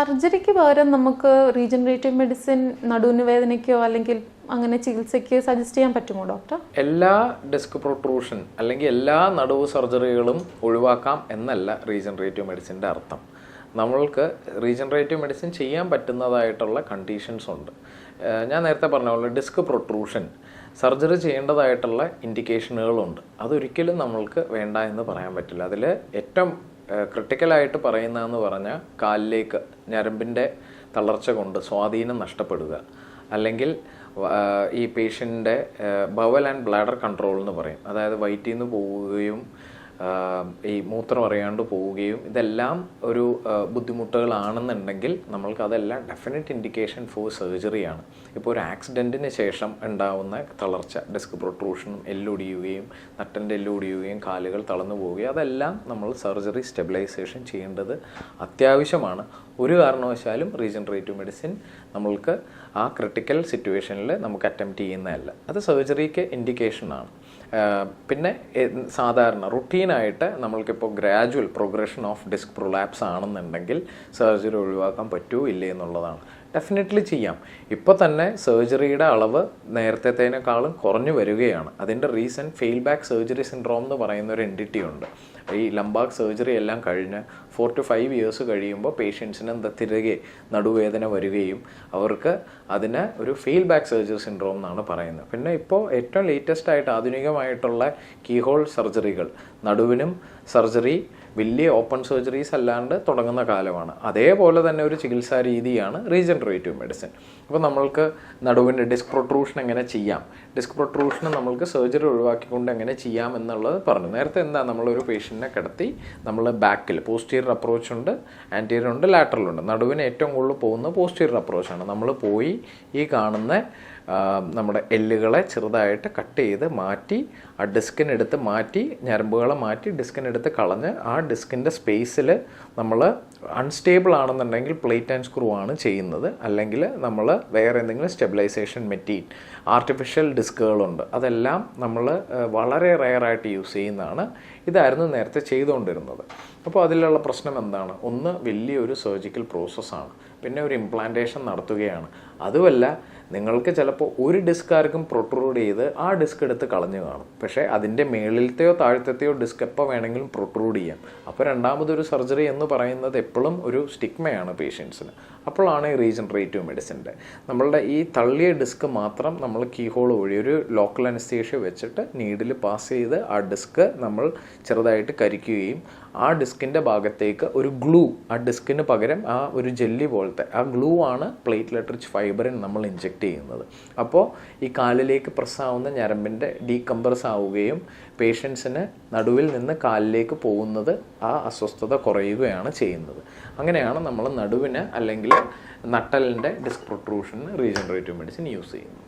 സർജറിക്ക് പകരം നമുക്ക് റീജനറേറ്റീവ് മെഡിസിൻ നടുവിന് വേദനയ്ക്കോ അല്ലെങ്കിൽ അങ്ങനെ ചികിത്സയ്ക്ക് സജസ്റ്റ് ചെയ്യാൻ പറ്റുമോ ഡോക്ടർ? എല്ലാ ഡെസ്ക് പ്രൊട്രൂഷൻ അല്ലെങ്കിൽ എല്ലാ നടുവ് സർജറികളും ഒഴിവാക്കാം എന്നല്ല റീജനറേറ്റീവ് മെഡിസിന്റെ അർത്ഥം. നമ്മൾക്ക് റീജനറേറ്റീവ് മെഡിസിൻ ചെയ്യാൻ പറ്റുന്നതായിട്ടുള്ള കണ്ടീഷൻസ് ഉണ്ട്. ഞാൻ നേരത്തെ പറഞ്ഞ പോലെ ഡിസ്ക് പ്രൊട്രൂഷൻ സർജറി ചെയ്യേണ്ടതായിട്ടുള്ള ഇൻഡിക്കേഷനുകളുണ്ട്. അതൊരിക്കലും നമ്മൾക്ക് വേണ്ട എന്ന് പറയാൻ പറ്റില്ല. അതിൽ ഏറ്റവും ക്രിട്ടിക്കലായിട്ട് പറയുന്നതെന്ന് പറഞ്ഞാൽ കാലിലേക്ക് ഞരമ്പിന്റെ തളർച്ച കൊണ്ട് സ്വാധീനം നഷ്ടപ്പെടുക. അല്ലെങ്കിൽ ഈ പേഷ്യന്റെ ബവൽ ആൻഡ് ബ്ലാഡർ കൺട്രോൾ എന്ന് പറയും. അതായത് വയറ്റിൽ നിന്ന് പോവുകയും ഈ മൂത്രം അറിയാണ്ട് പോവുകയും ഇതെല്ലാം ഒരു ബുദ്ധിമുട്ടുകളാണെന്നുണ്ടെങ്കിൽ നമ്മൾക്ക് അതെല്ലാം ഡെഫിനറ്റ് ഇൻഡിക്കേഷൻ ഫോർ സർജറിയാണ് ഇപ്പോൾ ഒരു ആക്സിഡന്റിന് ശേഷം ഉണ്ടാവുന്ന തളർച്ച ഡിസ്ക് പ്രൊട്രൂഷനും എല്ലൊടിയുകയും നട്ടന്റെ എല്ലൊടിയുകയും കാലുകൾ തളർന്നു പോവുകയും അതെല്ലാം നമ്മൾ സർജറി സ്റ്റെബിലൈസേഷൻ ചെയ്യേണ്ടത് അത്യാവശ്യമാണ്. ഒരു കാരണവശാലും റീജനറേറ്റീവ് മെഡിസിൻ നമ്മൾക്ക് ആ ക്രിട്ടിക്കൽ സിറ്റുവേഷനിൽ നമുക്ക് അറ്റംപ്റ്റ് ചെയ്യുന്നതല്ല. അത് സർജറിക്ക് ഇൻഡിക്കേഷനാണ് പിന്നെ സാധാരണ റുട്ടീനായിട്ട് നമ്മൾക്കിപ്പോൾ gradual progression of disc prolapse ആണെന്നുണ്ടെങ്കിൽ സർജറി ഒഴിവാക്കാൻ പറ്റുമോ ഇല്ലേ എന്നുള്ളതാണ്. ഡെഫിനറ്റ്ലി ചെയ്യാം. ഇപ്പോൾ തന്നെ സർജറിയുടെ അളവ് നേരത്തേതിനേക്കാളും കുറഞ്ഞു വരികയാണ്. അതിന്റെ reason fail back surgery syndrome എന്ന് പറയുന്ന ഒരു എന്റിറ്റി ഉണ്ട്. ഈ ലംബാക് സർജറി എല്ലാം കഴിഞ്ഞ് ഫോർ ടു ഫൈവ് ഇയേഴ്സ് കഴിയുമ്പോൾ പേഷ്യൻസിന് എന്താ തിരികെ നടുവേദന വരികയും അവർക്ക് അതിന് ഒരു ഫെയിൽ ബാക്ക് സർജറി സിൻഡ്രോം എന്നാണ് പറയുന്നത്. പിന്നെ ഇപ്പോൾ ഏറ്റവും ലേറ്റസ്റ്റ് ആയിട്ട് ആധുനികമായിട്ടുള്ള കീഹോൾ സർജറികൾ നടുവിനും സർജറി വലിയ ഓപ്പൺ സർജറീസ് അല്ലാണ്ട് തുടങ്ങുന്ന കാലമാണ്. അതേപോലെ തന്നെ ഒരു ചികിത്സാ രീതിയാണ് റീജനറേറ്റീവ് മെഡിസിൻ അപ്പോൾ നമ്മൾക്ക് നടുവിന്റെ ഡിസ്ക് പ്രൊട്രൂഷൻ എങ്ങനെ ചെയ്യാം? ഡിസ്ക് പ്രൊട്രൂഷൻ നമ്മൾക്ക് സർജറി ഒഴിവാക്കിക്കൊണ്ട് എങ്ങനെ ചെയ്യാം എന്നുള്ളത് പറഞ്ഞു. നേരത്തെ എന്താ നമ്മളൊരു പേഷ്യന്റിനെ കിടത്തി നമ്മൾ ബാക്കിൽ പോസ്റ്റീരിയർ അപ്രോച്ച് ഉണ്ട് ആന്റീരിയർ ഉണ്ട് ലാറ്ററൽ ഉണ്ട്. നടുവിന് ഏറ്റവും കൂടുതൽ പോകുന്നത് പോസ്റ്റീരിയർ അപ്രോച്ചാണ് നമ്മൾ പോയി ഈ കാണുന്ന നമ്മുടെ എല്ലുകളെ ചെറുതായിട്ട് കട്ട് ചെയ്ത് മാറ്റി ആ ഡിസ്കിനെടുത്ത് മാറ്റി ഞരമ്പുകളെ മാറ്റി ഡിസ്കിനെടുത്ത് കളഞ്ഞ് ആ ഡിസ്കിന്റെ സ്പേസിൽ നമ്മൾ അൺസ്റ്റേബിൾ ആണെന്നുണ്ടെങ്കിൽ പ്ലേറ്റ് ആൻഡ് സ്ക്രൂ ആണ് ചെയ്യുന്നത്. അല്ലെങ്കിൽ നമ്മൾ വേറെ എന്തെങ്കിലും സ്റ്റെബിലൈസേഷൻ മെറ്റീൻ ആർട്ടിഫിഷ്യൽ ഡിസ്കുകളുണ്ട്. അതെല്ലാം നമ്മൾ വളരെ റെയറായിട്ട് യൂസ് ചെയ്യുന്നതാണ്. ഇതായിരുന്നു നേരത്തെ ചെയ്തുകൊണ്ടിരുന്നത്. അപ്പോൾ അതിലുള്ള പ്രശ്നം എന്താണ്? ഒന്ന് വലിയൊരു സർജിക്കൽ പ്രോസസ്സാണ് പിന്നെ ഒരു ഇംപ്ലാന്റേഷൻ നടത്തുകയാണ്. അതുമല്ല നിങ്ങൾക്ക് ചിലപ്പോൾ ഒരു ഡിസ്ക് ആർക്കും പ്രൊട്രൂഡ് ചെയ്ത് ആ ഡിസ്ക് എടുത്ത് കളഞ്ഞു കാണും. പക്ഷേ അതിന്റെ മേളിലത്തെയോ താഴത്തെയോ ഡിസ്ക് എപ്പോൾ വേണമെങ്കിലും പ്രൊട്രൂഡ് ചെയ്യാം. അപ്പോൾ രണ്ടാമതൊരു സർജറി എന്ന് പറയുന്നത് എപ്പോഴും ഒരു സ്റ്റിഗ്മയാണ് പേഷ്യൻസിന് അപ്പോഴാണ് ഈ റീജനറേറ്റീവ് മെഡിസിന്റെ നമ്മളുടെ ഈ തള്ളിയ ഡിസ്ക് മാത്രം നമ്മൾ കീഹോൾ വഴി ഒരു ലോക്കൽ അനസ്തേഷ്യ വെച്ചിട്ട് നീഡിൽ പാസ് ചെയ്ത് ആ ഡിസ്ക് നമ്മൾ ചെറുതായിട്ട് കരിക്കുകയും ആ ഡിസ്കിന്റെ ഭാഗത്തേക്ക് ഒരു ഗ്ലൂ ആ ഡിസ്കിന് പകരം ആ ഒരു ജെല്ലി പോലത്തെ ആ ഗ്ലൂ ആണ് പ്ലേറ്റ്ലെറ്റ് റിച്ച് ഫൈബറിൻ നമ്മൾ ഇഞ്ചെക്ട് ചെയ്യുന്നത്. അപ്പോൾ ഈ കാലിലേക്ക് പ്രസ് ആവുന്ന ഞരമ്പിന്റെ ഡീകംപ്രസ് ആവുകയും പേഷ്യൻസിന് നടുവിൽ നിന്ന് കാലിലേക്ക് പോകുന്നത് ആ അസ്വസ്ഥത കുറയുകയാണ് ചെയ്യുന്നത്. അങ്ങനെയാണ് നമ്മൾ നടുവിന് അല്ലെങ്കിൽ നട്ടലിന്റെ ഡിസ്ക് പ്രൊട്രൂഷന് റീജനറേറ്റീവ് മെഡിസിൻ യൂസ് ചെയ്യുന്നത്.